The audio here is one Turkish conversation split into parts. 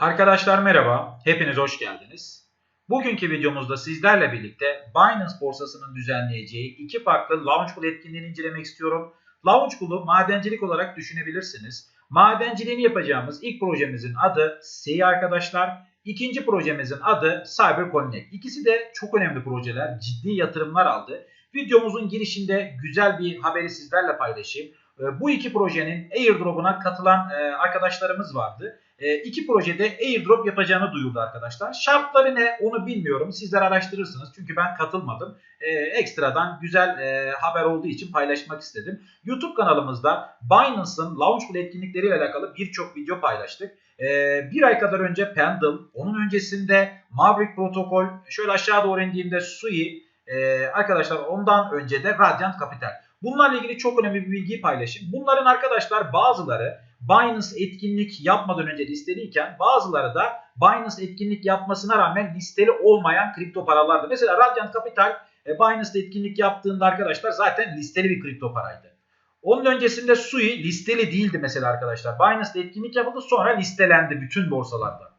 Arkadaşlar merhaba, hepiniz hoş geldiniz. Bugünkü videomuzda sizlerle birlikte Binance borsasının düzenleyeceği iki farklı Launch Pool etkinliğini incelemek istiyorum. Launch Pool'u madencilik olarak düşünebilirsiniz. Madenciliğini yapacağımız ilk projemizin adı SEI arkadaşlar. İkinci projemizin adı Cyber Connect. İkisi de çok önemli projeler, ciddi yatırımlar aldı. Videomuzun girişinde güzel bir haberi sizlerle paylaşayım. Ee, bu iki projenin airdrop'una katılan e, arkadaşlarımız vardı. E, iki projede airdrop yapacağını duyurdu arkadaşlar. Şartları ne onu bilmiyorum. Sizler araştırırsınız. Çünkü ben katılmadım. E, ekstradan güzel haber olduğu için paylaşmak istedim. YouTube kanalımızda Binance'ın Launchpool etkinlikleriyle alakalı birçok video paylaştık. bir ay kadar önce Pendle, onun öncesinde Maverick Protocol, şöyle aşağı doğru indiğimde Sui, arkadaşlar ondan önce de Radiant Capital. Bunlarla ilgili çok önemli bir bilgiyi paylaşayım. Bunların arkadaşlar bazıları Binance etkinlik yapmadan önce listeliyken bazıları da Binance etkinlik yapmasına rağmen listeli olmayan kripto paralardı. Mesela Radiant Capital e, Binance'da etkinlik yaptığında arkadaşlar zaten listeli bir kripto paraydı. Onun öncesinde Sui listeli değildi mesela arkadaşlar. Binance'da etkinlik yapıldı sonra listelendi bütün borsalarda.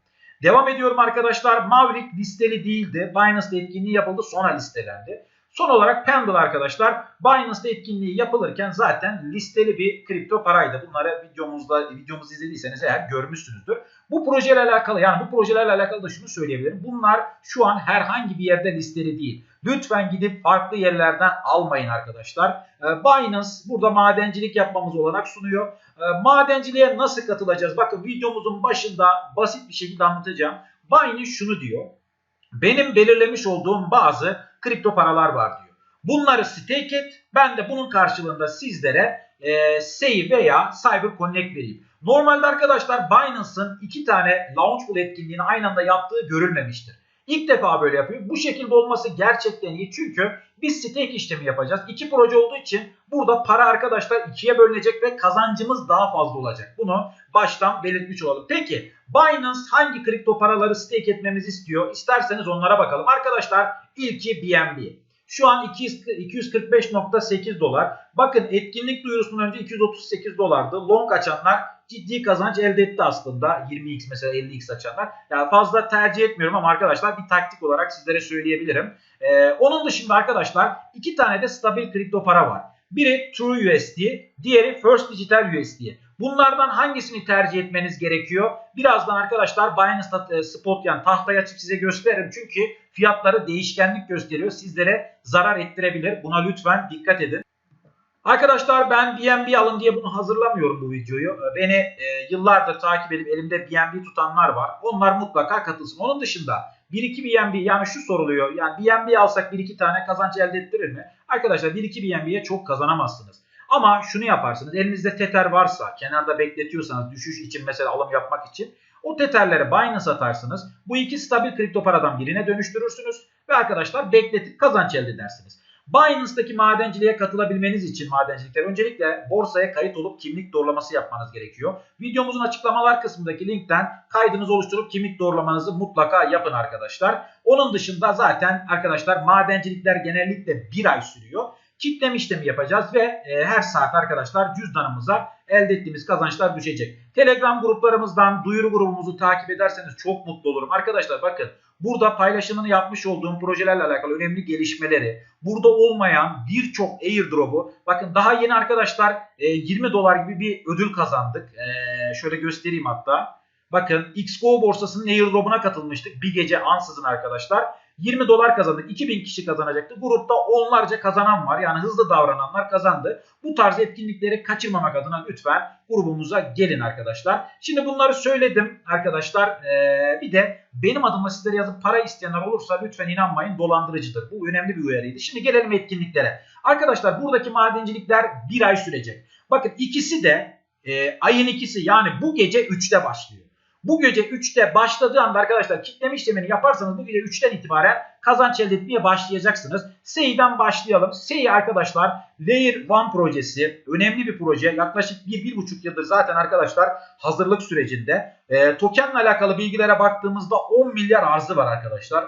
Devam ediyorum arkadaşlar. Maverick listeli değildi. Binance'da etkinliği yapıldı sonra listelendi. Son olarak Pendle arkadaşlar Binance'da etkinliği yapılırken zaten listeli bir kripto paraydı. Bunları videomuzda videomuzu izlediyseniz eğer görmüşsünüzdür. Bu projeyle alakalı yani bu projelerle alakalı da şunu söyleyebilirim. Bunlar şu an herhangi bir yerde listeli değil. Lütfen gidip farklı yerlerden almayın arkadaşlar. Ee, Binance burada madencilik yapmamız olanak sunuyor. Ee, madenciliğe nasıl katılacağız? Bakın videomuzun başında basit bir şekilde anlatacağım. Binance şunu diyor. Benim belirlemiş olduğum bazı kripto paralar var diyor. Bunları stake et. Ben de bunun karşılığında sizlere e, SEI veya Cyber Connect vereyim. Normalde arkadaşlar Binance'ın iki tane launch pool etkinliğini aynı anda yaptığı görülmemiştir. İlk defa böyle yapıyor. Bu şekilde olması gerçekten iyi çünkü biz stake işlemi yapacağız. İki proje olduğu için burada para arkadaşlar ikiye bölünecek ve kazancımız daha fazla olacak. Bunu baştan belirtmiş olalım. Peki Binance hangi kripto paraları stake etmemizi istiyor? İsterseniz onlara bakalım. Arkadaşlar ilki BNB. Şu an 245.8 dolar. Bakın etkinlik duyurusundan önce 238 dolardı. Long açanlar ciddi kazanç elde etti aslında. 20x mesela 50x açanlar. Yani fazla tercih etmiyorum ama arkadaşlar bir taktik olarak sizlere söyleyebilirim. Ee, onun dışında arkadaşlar iki tane de stabil kripto para var. Biri True USD, diğeri First Digital USD. Bunlardan hangisini tercih etmeniz gerekiyor? Birazdan arkadaşlar Binance e, Spot yani tahtayı açıp size gösteririm. Çünkü fiyatları değişkenlik gösteriyor. Sizlere zarar ettirebilir. Buna lütfen dikkat edin. Arkadaşlar ben BNB alın diye bunu hazırlamıyorum bu videoyu. Ee, beni e, yıllardır takip edip elimde BNB tutanlar var. Onlar mutlaka katılsın. Onun dışında 1-2 BNB yani şu soruluyor. Yani BNB alsak 1-2 tane kazanç elde ettirir mi? Arkadaşlar 1-2 BNB'ye çok kazanamazsınız. Ama şunu yaparsınız. Elinizde Tether varsa kenarda bekletiyorsanız düşüş için mesela alım yapmak için o Tether'leri Binance atarsınız. Bu iki stabil kripto paradan birine dönüştürürsünüz ve arkadaşlar bekletip kazanç elde edersiniz. Binance'daki madenciliğe katılabilmeniz için madencilikler öncelikle borsaya kayıt olup kimlik doğrulaması yapmanız gerekiyor. Videomuzun açıklamalar kısmındaki linkten kaydınızı oluşturup kimlik doğrulamanızı mutlaka yapın arkadaşlar. Onun dışında zaten arkadaşlar madencilikler genellikle bir ay sürüyor kitleme işlemi yapacağız ve e, her saat arkadaşlar cüzdanımıza elde ettiğimiz kazançlar düşecek. Telegram gruplarımızdan duyuru grubumuzu takip ederseniz çok mutlu olurum. Arkadaşlar bakın burada paylaşımını yapmış olduğum projelerle alakalı önemli gelişmeleri, burada olmayan birçok airdrop'u bakın daha yeni arkadaşlar e, 20 dolar gibi bir ödül kazandık. E, şöyle göstereyim hatta. Bakın XGO borsasının airdrop'una katılmıştık. Bir gece ansızın arkadaşlar. 20 dolar kazandık. 2000 kişi kazanacaktı. Grupta onlarca kazanan var. Yani hızlı davrananlar kazandı. Bu tarz etkinlikleri kaçırmamak adına lütfen grubumuza gelin arkadaşlar. Şimdi bunları söyledim arkadaşlar. Ee, bir de benim adıma sizlere yazıp para isteyenler olursa lütfen inanmayın dolandırıcıdır. Bu önemli bir uyarıydı. Şimdi gelelim etkinliklere. Arkadaşlar buradaki madencilikler bir ay sürecek. Bakın ikisi de e, ayın ikisi yani bu gece 3'te başlıyor. Bu gece 3'te başladığı anda arkadaşlar kitleme işlemini yaparsanız bu gece 3'ten itibaren kazanç elde etmeye başlayacaksınız. SEI'den başlayalım. SEI arkadaşlar Layer 1 projesi önemli bir proje. Yaklaşık 1-1,5 yıldır zaten arkadaşlar hazırlık sürecinde. E, tokenle alakalı bilgilere baktığımızda 10 milyar arzı var arkadaşlar.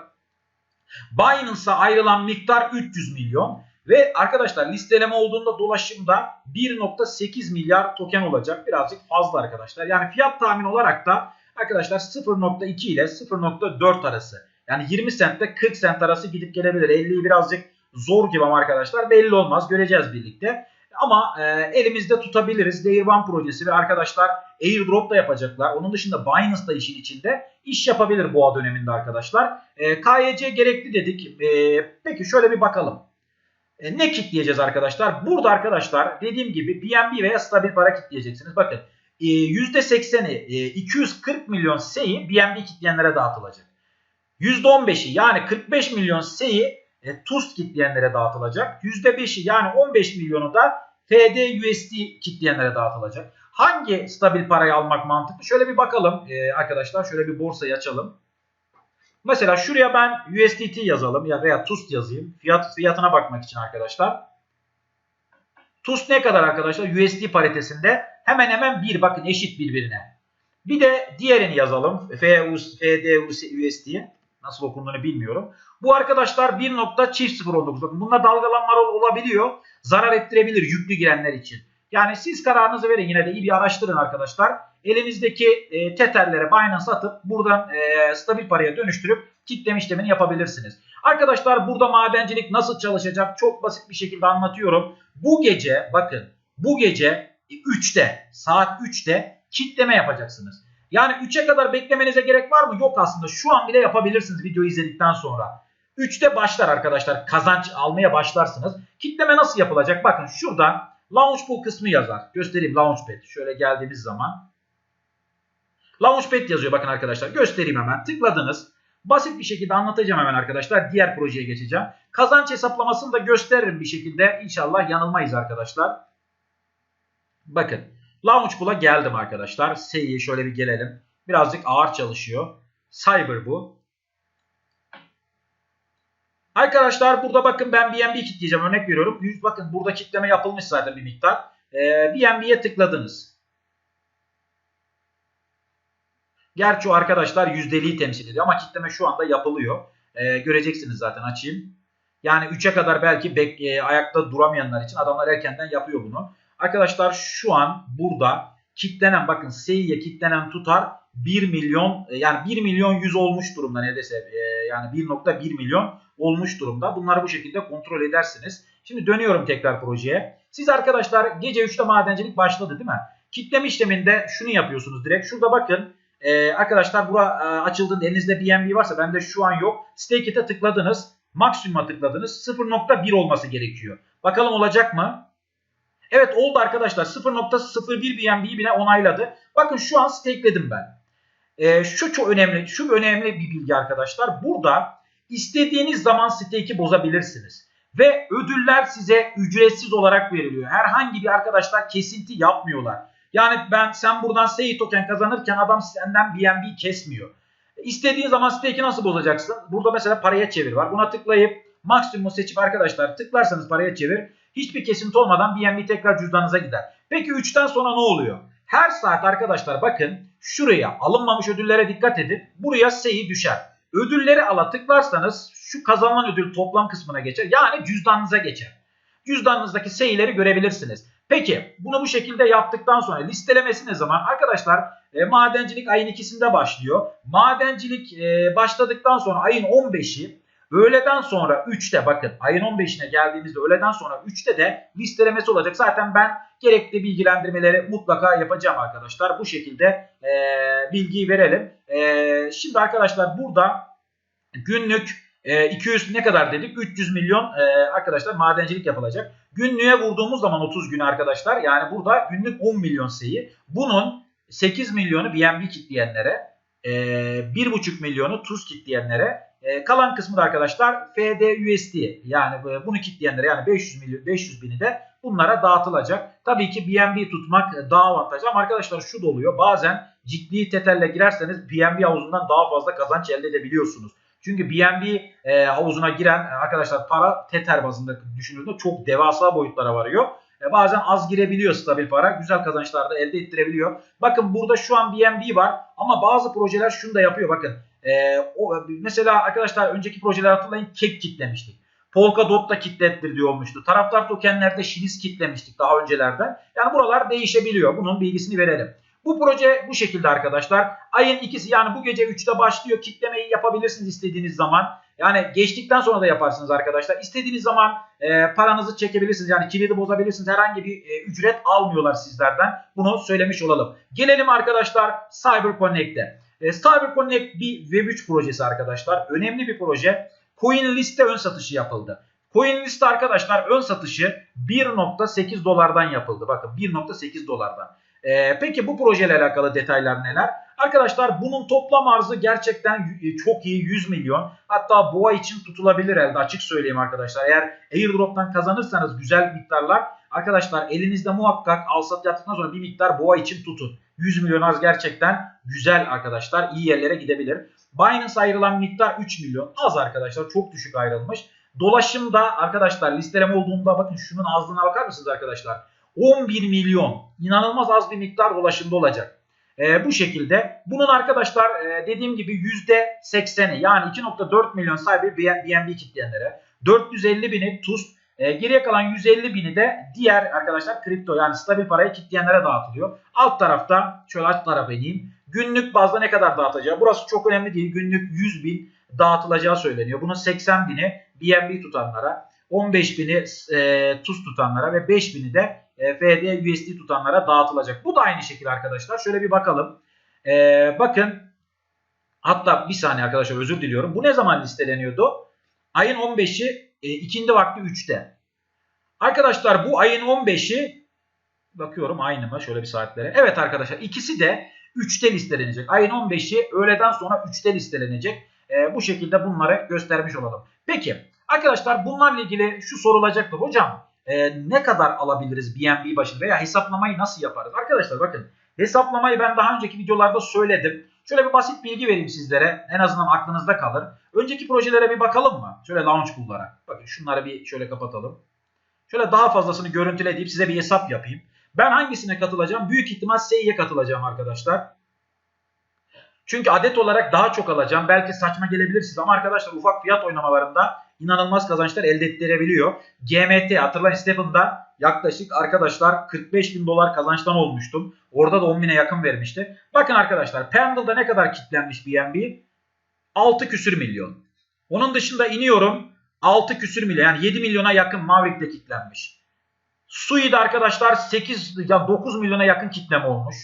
Binance'a ayrılan miktar 300 milyon. Ve arkadaşlar listeleme olduğunda dolaşımda 1.8 milyar token olacak. Birazcık fazla arkadaşlar. Yani fiyat tahmin olarak da arkadaşlar 0.2 ile 0.4 arası. Yani 20 sentte 40 sent arası gidip gelebilir. 50'yi birazcık zor gibi ama arkadaşlar belli olmaz. Göreceğiz birlikte. Ama e, elimizde tutabiliriz. Layer One projesi ve arkadaşlar airdrop da yapacaklar. Onun dışında Binance da işin içinde. iş yapabilir boğa döneminde arkadaşlar. E, KYC gerekli dedik. E, peki şöyle bir bakalım. E, ne kitleyeceğiz arkadaşlar? Burada arkadaşlar dediğim gibi BNB veya stabil para kitleyeceksiniz. Bakın %80'i e, 240 milyon SE'yi BNB kitleyenlere dağıtılacak. %15'i yani 45 milyon SE'yi e, TUST kitleyenlere dağıtılacak. %5'i yani 15 milyonu da FD USD kitleyenlere dağıtılacak. Hangi stabil parayı almak mantıklı? Şöyle bir bakalım e, arkadaşlar. Şöyle bir borsayı açalım. Mesela şuraya ben USDT yazalım ya veya TUST yazayım. Fiyat fiyatına bakmak için arkadaşlar. TUST ne kadar arkadaşlar? USD paritesinde hemen hemen bir bakın eşit birbirine. Bir de diğerini yazalım. FD USD nasıl okunduğunu bilmiyorum. Bu arkadaşlar 1.019 bakın bunda dalgalanmalar olabiliyor. Zarar ettirebilir yüklü girenler için. Yani siz kararınızı verin yine de iyi bir araştırın arkadaşlar. Elinizdeki e, teterlere Binance atıp buradan e, stabil paraya dönüştürüp kitleme işlemini yapabilirsiniz. Arkadaşlar burada madencilik nasıl çalışacak çok basit bir şekilde anlatıyorum. Bu gece bakın bu gece 3'te saat 3'te kitleme yapacaksınız. Yani 3'e kadar beklemenize gerek var mı? Yok aslında şu an bile yapabilirsiniz videoyu izledikten sonra. 3'te başlar arkadaşlar kazanç almaya başlarsınız. Kitleme nasıl yapılacak? Bakın şuradan Launchpool kısmı yazar. Göstereyim Launchpad. Şöyle geldiğimiz zaman. Launchpad yazıyor bakın arkadaşlar. Göstereyim hemen. Tıkladınız. Basit bir şekilde anlatacağım hemen arkadaşlar. Diğer projeye geçeceğim. Kazanç hesaplamasını da gösteririm bir şekilde. İnşallah yanılmayız arkadaşlar. Bakın. Launchpool'a geldim arkadaşlar. S'ye şöyle bir gelelim. Birazcık ağır çalışıyor. Cyber bu. Arkadaşlar burada bakın ben BNB kitleyeceğim. Örnek veriyorum. Bakın burada kitleme yapılmış zaten bir miktar. Ee, BNB'ye tıkladınız. Gerçi o arkadaşlar yüzdeliği temsil ediyor ama kitleme şu anda yapılıyor. Ee, göreceksiniz zaten açayım. Yani 3'e kadar belki e, ayakta duramayanlar için adamlar erkenden yapıyor bunu. Arkadaşlar şu an burada kitlenen bakın S'ye kitlenen tutar 1 milyon e, yani 1 milyon 100 olmuş durumda neredeyse e, yani 1.1 milyon olmuş durumda. Bunları bu şekilde kontrol edersiniz. Şimdi dönüyorum tekrar projeye. Siz arkadaşlar gece 3'te madencilik başladı değil mi? Kitleme işleminde şunu yapıyorsunuz direkt. Şurada bakın ee, arkadaşlar bura e, açıldığında elinizde BNB varsa bende şu an yok. Stake tıkladınız. Maksimuma tıkladınız. 0.1 olması gerekiyor. Bakalım olacak mı? Evet oldu arkadaşlar. 0.01 BNB'yi bile onayladı. Bakın şu an stakeledim ben. Ee, şu çok önemli. Şu önemli bir bilgi arkadaşlar. Burada istediğiniz zaman stake'i bozabilirsiniz. Ve ödüller size ücretsiz olarak veriliyor. Herhangi bir arkadaşlar kesinti yapmıyorlar. Yani ben sen buradan SEI token kazanırken adam senden BNB kesmiyor. İstediğin zaman stake'i nasıl bozacaksın? Burada mesela paraya çevir var. Buna tıklayıp maksimum seçip arkadaşlar tıklarsanız paraya çevir. Hiçbir kesinti olmadan BNB tekrar cüzdanınıza gider. Peki 3'ten sonra ne oluyor? Her saat arkadaşlar bakın şuraya alınmamış ödüllere dikkat edin. Buraya SEI düşer. Ödülleri ala tıklarsanız şu kazanılan ödül toplam kısmına geçer. Yani cüzdanınıza geçer. Cüzdanınızdaki SEI'leri görebilirsiniz. Peki bunu bu şekilde yaptıktan sonra listelemesi ne zaman? Arkadaşlar e, madencilik ayın ikisinde başlıyor. Madencilik e, başladıktan sonra ayın 15'i öğleden sonra 3'te bakın ayın 15'ine geldiğimizde öğleden sonra 3'te de listelemesi olacak. Zaten ben gerekli bilgilendirmeleri mutlaka yapacağım arkadaşlar. Bu şekilde e, bilgiyi verelim. E, şimdi arkadaşlar burada günlük e, 200 ne kadar dedik? 300 milyon e, arkadaşlar madencilik yapılacak. Günlüğe vurduğumuz zaman 30 gün arkadaşlar yani burada günlük 10 milyon seyi. Bunun 8 milyonu BNB kitleyenlere, e, 1,5 milyonu TUS kitleyenlere, e, kalan kısmı da arkadaşlar FD USD yani e, bunu kitleyenlere yani 500 milyon 500 bini de bunlara dağıtılacak. Tabii ki BNB tutmak daha avantajlı ama arkadaşlar şu da oluyor. Bazen ciddi teterle girerseniz BNB havuzundan daha fazla kazanç elde edebiliyorsunuz. Çünkü BNB e, havuzuna giren e, arkadaşlar para Tether bazında düşünüldüğünde çok devasa boyutlara varıyor. E, bazen az girebiliyor stabil para. Güzel kazançlar da elde ettirebiliyor. Bakın burada şu an BNB var ama bazı projeler şunu da yapıyor bakın. E, o, mesela arkadaşlar önceki projeler hatırlayın kek kitlemiştik. Polkadot da kitlettir diyor olmuştu. Taraftar tokenlerde Şinis kitlemiştik daha öncelerden. Yani buralar değişebiliyor. Bunun bilgisini verelim. Bu proje bu şekilde arkadaşlar. Ayın ikisi yani bu gece 3'te başlıyor. Kitlemeyi yapabilirsiniz istediğiniz zaman. Yani geçtikten sonra da yaparsınız arkadaşlar. İstediğiniz zaman e, paranızı çekebilirsiniz. Yani kilidi bozabilirsiniz. Herhangi bir e, ücret almıyorlar sizlerden. Bunu söylemiş olalım. Gelelim arkadaşlar Cyber Connect'e. E, Cyber Connect bir Web3 projesi arkadaşlar. Önemli bir proje. Coin liste ön satışı yapıldı. Coin liste arkadaşlar ön satışı 1.8 dolardan yapıldı. Bakın 1.8 dolardan. Ee, peki bu projeyle alakalı detaylar neler? Arkadaşlar bunun toplam arzı gerçekten e, çok iyi 100 milyon. Hatta boğa için tutulabilir elde açık söyleyeyim arkadaşlar. Eğer airdrop'tan kazanırsanız güzel miktarlar arkadaşlar elinizde muhakkak al sat yaptıktan sonra bir miktar boğa için tutun. 100 milyon arz gerçekten güzel arkadaşlar iyi yerlere gidebilir. Binance ayrılan miktar 3 milyon az arkadaşlar çok düşük ayrılmış. Dolaşımda arkadaşlar listeleme olduğunda bakın şunun azlığına bakar mısınız arkadaşlar? 11 milyon inanılmaz az bir miktar dolaşımda olacak. E, bu şekilde bunun arkadaşlar e, dediğim gibi %80'i yani 2.4 milyon sahibi BNB kitleyenlere 450 bini TUST e, geriye kalan 150 bini de diğer arkadaşlar kripto yani stabil parayı kitleyenlere dağıtılıyor. Alt tarafta şöyle alt tarafa ineyim. Günlük bazda ne kadar dağıtacağı burası çok önemli değil. Günlük 100 bin dağıtılacağı söyleniyor. Bunun 80 bini BNB tutanlara 15 bini e, TUS tutanlara ve 5 bini de e, FD USD tutanlara dağıtılacak. Bu da aynı şekilde arkadaşlar. Şöyle bir bakalım. E, bakın hatta bir saniye arkadaşlar özür diliyorum. Bu ne zaman listeleniyordu? Ayın 15'i e, ikindi vakti 3'te. Arkadaşlar bu ayın 15'i bakıyorum aynı mı şöyle bir saatlere. Evet arkadaşlar ikisi de 3'te listelenecek. Ayın 15'i öğleden sonra 3'te listelenecek. E, bu şekilde bunları göstermiş olalım. Peki arkadaşlar bunlarla ilgili şu sorulacaktır. Hocam e, ne kadar alabiliriz BNB başına veya hesaplamayı nasıl yaparız? Arkadaşlar bakın hesaplamayı ben daha önceki videolarda söyledim. Şöyle bir basit bilgi vereyim sizlere. En azından aklınızda kalır. Önceki projelere bir bakalım mı? Şöyle launch pool'lara. Bakın şunları bir şöyle kapatalım. Şöyle daha fazlasını görüntüleyip size bir hesap yapayım. Ben hangisine katılacağım? Büyük ihtimal S'ye katılacağım arkadaşlar. Çünkü adet olarak daha çok alacağım. Belki saçma gelebilir size ama arkadaşlar ufak fiyat oynamalarında inanılmaz kazançlar elde ettirebiliyor. GMT hatırlayın Stephen'da yaklaşık arkadaşlar 45 bin dolar kazançtan olmuştum. Orada da 10 bine yakın vermişti. Bakın arkadaşlar Pendle'da ne kadar kitlenmiş BNB? 6 küsür milyon. Onun dışında iniyorum 6 küsür milyon yani 7 milyona yakın Maveric'te kitlenmiş. Sui'de arkadaşlar 8 ya 9 milyona yakın kitlem olmuş.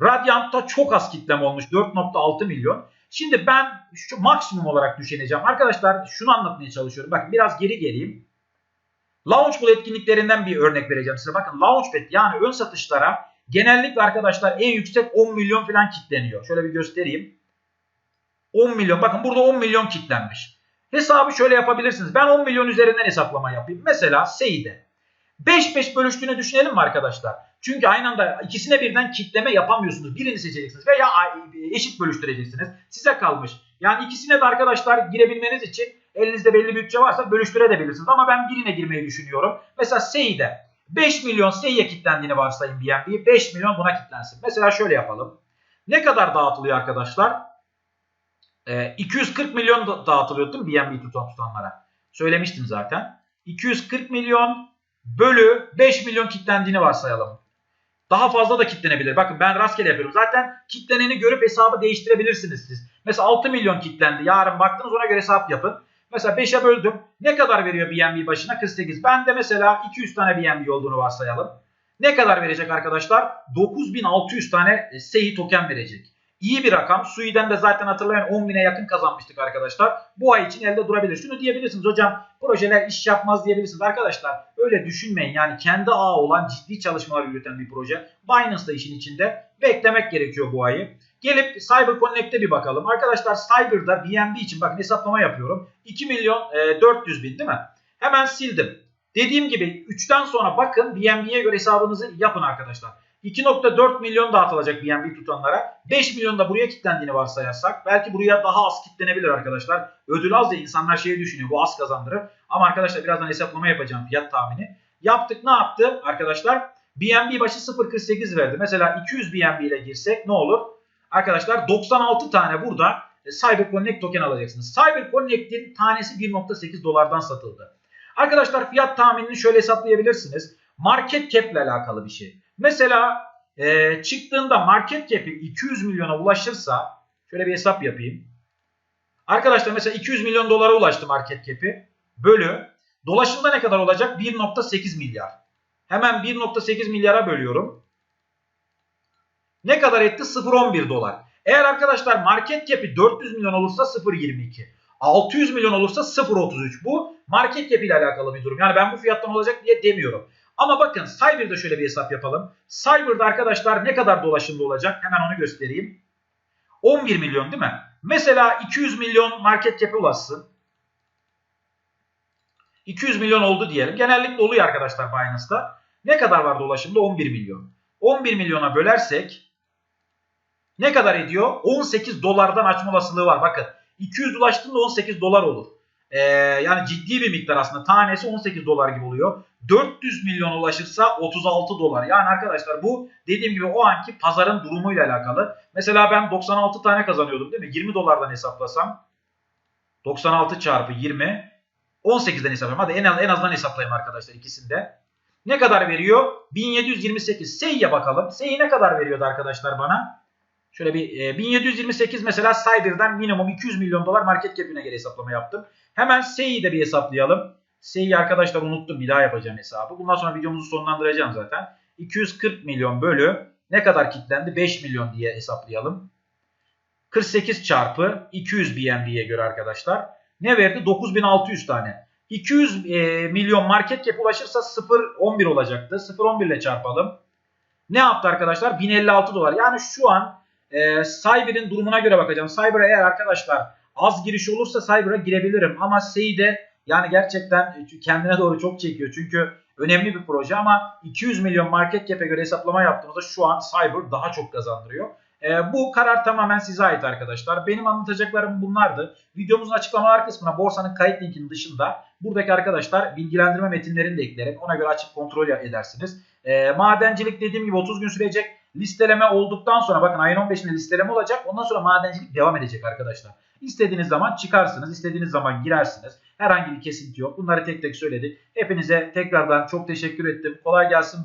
Radiant'ta çok az kitlem olmuş 4.6 milyon. Şimdi ben şu maksimum olarak düşüneceğim. Arkadaşlar şunu anlatmaya çalışıyorum. Bakın biraz geri geleyim. Launchpool etkinliklerinden bir örnek vereceğim size. Bakın Launchpad yani ön satışlara genellikle arkadaşlar en yüksek 10 milyon falan kitleniyor. Şöyle bir göstereyim. 10 milyon. Bakın burada 10 milyon kitlenmiş. Hesabı şöyle yapabilirsiniz. Ben 10 milyon üzerinden hesaplama yapayım. Mesela Seyde. 5-5 bölüştüğünü düşünelim mi arkadaşlar? Çünkü aynı anda ikisine birden kitleme yapamıyorsunuz. Birini seçeceksiniz veya eşit bölüştüreceksiniz. Size kalmış. Yani ikisine de arkadaşlar girebilmeniz için elinizde belli bütçe varsa bölüştürebilirsiniz. Ama ben birine girmeyi düşünüyorum. Mesela Sey'de 5 milyon Sey'e kilitlendiğini varsayın BNB. 5 milyon buna kilitlensin. Mesela şöyle yapalım. Ne kadar dağıtılıyor arkadaşlar? Ee, 240 milyon dağıtılıyor değil mi BNB tutan tutanlara? Söylemiştim zaten. 240 milyon bölü 5 milyon kitlendiğini varsayalım. Daha fazla da kitlenebilir. Bakın ben rastgele yapıyorum. Zaten kitleneni görüp hesabı değiştirebilirsiniz siz. Mesela 6 milyon kitlendi. Yarın baktınız ona göre hesap yapın. Mesela 5'e böldüm. Ne kadar veriyor BNB başına? 48. Ben de mesela 200 tane BNB olduğunu varsayalım. Ne kadar verecek arkadaşlar? 9600 tane SEI token verecek. İyi bir rakam. Sui'den de zaten hatırlayın 10 bine yakın kazanmıştık arkadaşlar. Bu ay için elde durabilir. Şunu diyebilirsiniz hocam projeler iş yapmaz diyebilirsiniz. Arkadaşlar öyle düşünmeyin. Yani kendi ağı olan ciddi çalışmalar yürüten bir proje. Binance da işin içinde. Beklemek gerekiyor bu ayı. Gelip Cyber Connect'e bir bakalım. Arkadaşlar Cyber'da BNB için bakın hesaplama yapıyorum. 2 milyon e, 400 bin değil mi? Hemen sildim. Dediğim gibi 3'ten sonra bakın BNB'ye göre hesabınızı yapın arkadaşlar. 2.4 milyon dağıtılacak BNB tutanlara. 5 milyon da buraya kilitlendiğini varsayarsak belki buraya daha az kilitlenebilir arkadaşlar. Ödül az ya insanlar şeyi düşünüyor bu az kazandırır. Ama arkadaşlar birazdan hesaplama yapacağım fiyat tahmini. Yaptık ne yaptı arkadaşlar? BNB başı 0.48 verdi. Mesela 200 BNB ile girsek ne olur? Arkadaşlar 96 tane burada e, Cyber Connect token alacaksınız. Cyber Connect'in tanesi 1.8 dolardan satıldı. Arkadaşlar fiyat tahminini şöyle hesaplayabilirsiniz. Market cap ile alakalı bir şey. Mesela e, çıktığında market cap'i 200 milyona ulaşırsa şöyle bir hesap yapayım. Arkadaşlar mesela 200 milyon dolara ulaştı market cap'i. Bölü dolaşımda ne kadar olacak? 1.8 milyar. Hemen 1.8 milyara bölüyorum. Ne kadar etti? 0.11 dolar. Eğer arkadaşlar market cap'i 400 milyon olursa 0.22. 600 milyon olursa 0.33. Bu market cap ile alakalı bir durum. Yani ben bu fiyattan olacak diye demiyorum. Ama bakın Cyber'da şöyle bir hesap yapalım. Cyber'da arkadaşlar ne kadar dolaşımda olacak? Hemen onu göstereyim. 11 milyon değil mi? Mesela 200 milyon market cap'e ulaşsın. 200 milyon oldu diyelim. Genellikle oluyor arkadaşlar Binance'da. Ne kadar var dolaşımda? 11 milyon. 11 milyona bölersek ne kadar ediyor? 18 dolardan açma olasılığı var. Bakın 200 ulaştığında 18 dolar olur. Ee, yani ciddi bir miktar aslında. Tanesi 18 dolar gibi oluyor. 400 milyon ulaşırsa 36 dolar. Yani arkadaşlar bu dediğim gibi o anki pazarın durumuyla alakalı. Mesela ben 96 tane kazanıyordum değil mi? 20 dolardan hesaplasam 96 çarpı 20 18'den hesaplayayım. Hadi en, en azından hesaplayayım arkadaşlar ikisinde. Ne kadar veriyor? 1728. Sey'ye bakalım. Sey ne kadar veriyordu arkadaşlar bana? Şöyle bir e, 1728 mesela Cyber'dan minimum 200 milyon dolar market cap'ine göre hesaplama yaptım. Hemen Sey'i de bir hesaplayalım. Sey'i arkadaşlar unuttum. Bir daha yapacağım hesabı. Bundan sonra videomuzu sonlandıracağım zaten. 240 milyon bölü ne kadar kilitlendi? 5 milyon diye hesaplayalım. 48 çarpı 200 BNB'ye göre arkadaşlar. Ne verdi? 9600 tane. 200 e, milyon market cap ulaşırsa 0.11 olacaktı. 0.11 ile çarpalım. Ne yaptı arkadaşlar? 1056 dolar. Yani şu an e, Cyber'in durumuna göre bakacağım. Cyber'a eğer arkadaşlar az giriş olursa Cyber'a girebilirim. Ama Sey'de yani gerçekten kendine doğru çok çekiyor. Çünkü önemli bir proje ama 200 milyon market cap'e göre hesaplama yaptığımızda şu an Cyber daha çok kazandırıyor. E, bu karar tamamen size ait arkadaşlar. Benim anlatacaklarım bunlardı. Videomuzun açıklamalar kısmına borsanın kayıt linkinin dışında buradaki arkadaşlar bilgilendirme metinlerini de eklerim. Ona göre açıp kontrol edersiniz. E, madencilik dediğim gibi 30 gün sürecek. Listeleme olduktan sonra bakın ayın 15'inde listeleme olacak. Ondan sonra madencilik devam edecek arkadaşlar. İstediğiniz zaman çıkarsınız. istediğiniz zaman girersiniz. Herhangi bir kesinti yok. Bunları tek tek söyledik. Hepinize tekrardan çok teşekkür ettim. Kolay gelsin.